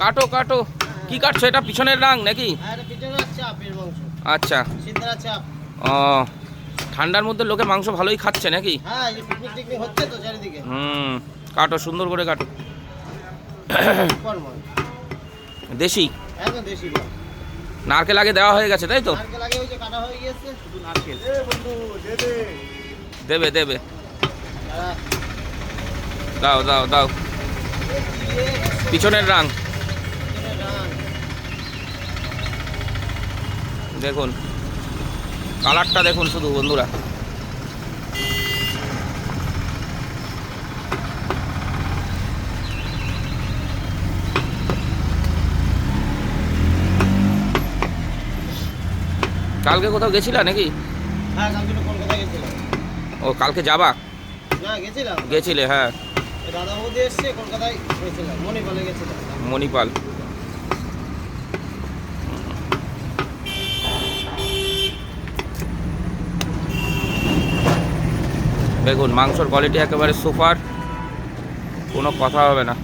কাটো কাটো। কি কাটছো? এটা পিছনের রাং নাকি? আচ্ছা। ও, ঠান্ডার মধ্যে লোকে মাংস ভালোই খাচ্ছে নাকি? হুম, কাটো, সুন্দর করে কাটো। দেশি? নারকেল আগে দেওয়া হয়ে গেছে, তাই তো? দেবে দেবে। দাও দাও দাও। পিছনের রাং। দেখুন কালারটা দেখুন শুধু বন্ধুরা। কালকে কোথাও গেছিলা নাকি? হ্যাঁ কালকে কলকাতা গেছিলাম। ও কালকে যাবা? না গেছিলাম। গেছিলে হ্যাঁ। কলকাতায় মণিপালে মণিপাল। দেখুন মাংসর কোয়ালিটি একেবারে সুপার। কোনো কথা হবে না।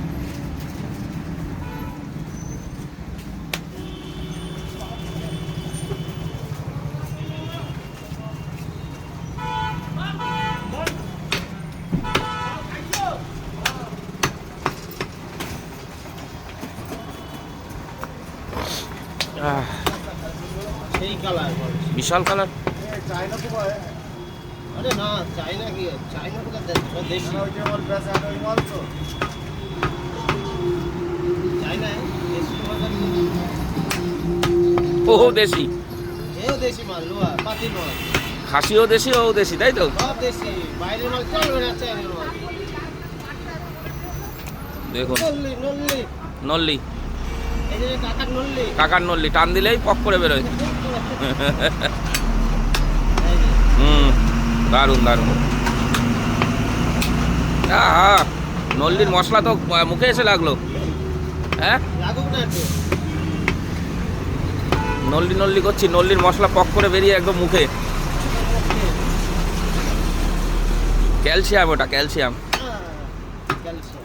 দেশি মাল ও দেশি। এও দেশি মাল লোয়া পাতি মাল। খাসিও দেশি ও দেশি তাই তো? দেখুন। নল্লি নল্লি নল্লি এই যে কাকার নল্লি টান দিলেই পক করে বেরোয়। হুম দারুণ দারুণ। আহা নল্লির মশলা তো মুখে এসে লাগল। হ্যাঁ? নল্লি নল্লি করছি নল্লির মশলা পক করে বেরিয়ে একদম মুখে। ক্যালসিয়াম ওটা ক্যালসিয়াম। হ্যাঁ, ক্যালসিয়াম।